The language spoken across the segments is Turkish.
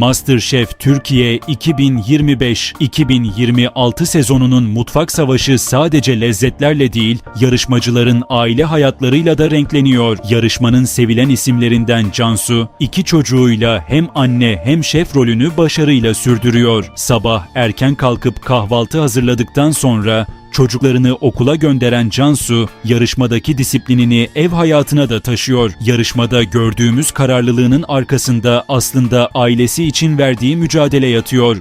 MasterChef Türkiye 2025-2026 sezonunun mutfak savaşı sadece lezzetlerle değil, yarışmacıların aile hayatlarıyla da renkleniyor. Yarışmanın sevilen isimlerinden Cansu, iki çocuğuyla hem anne hem şef rolünü başarıyla sürdürüyor. Sabah erken kalkıp kahvaltı hazırladıktan sonra Çocuklarını okula gönderen Cansu, yarışmadaki disiplinini ev hayatına da taşıyor. Yarışmada gördüğümüz kararlılığının arkasında aslında ailesi için verdiği mücadele yatıyor.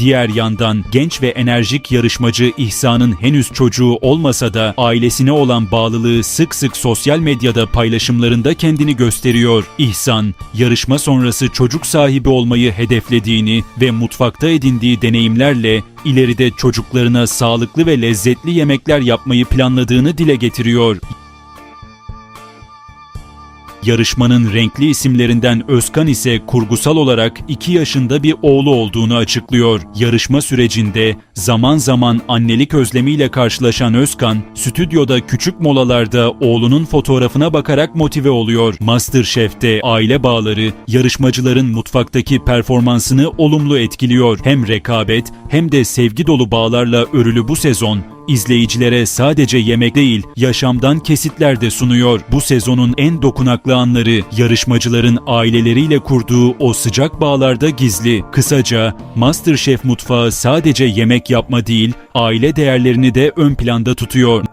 Diğer yandan genç ve enerjik yarışmacı İhsan'ın henüz çocuğu olmasa da ailesine olan bağlılığı sık sık sosyal medyada paylaşımlarında kendini gösteriyor. İhsan, yarışma sonrası çocuk sahibi olmayı hedeflediğini ve mutfakta edindiği deneyimlerle ileride çocuklarına sağlıklı ve lezzetli yemekler yapmayı planladığını dile getiriyor. Yarışmanın renkli isimlerinden Özkan ise kurgusal olarak 2 yaşında bir oğlu olduğunu açıklıyor. Yarışma sürecinde zaman zaman annelik özlemiyle karşılaşan Özkan, stüdyoda küçük molalarda oğlunun fotoğrafına bakarak motive oluyor. Masterchef'te aile bağları yarışmacıların mutfaktaki performansını olumlu etkiliyor. Hem rekabet hem de sevgi dolu bağlarla örülü bu sezon İzleyicilere sadece yemek değil, yaşamdan kesitler de sunuyor. Bu sezonun en dokunaklı anları yarışmacıların aileleriyle kurduğu o sıcak bağlarda gizli. Kısaca MasterChef mutfağı sadece yemek yapma değil, aile değerlerini de ön planda tutuyor.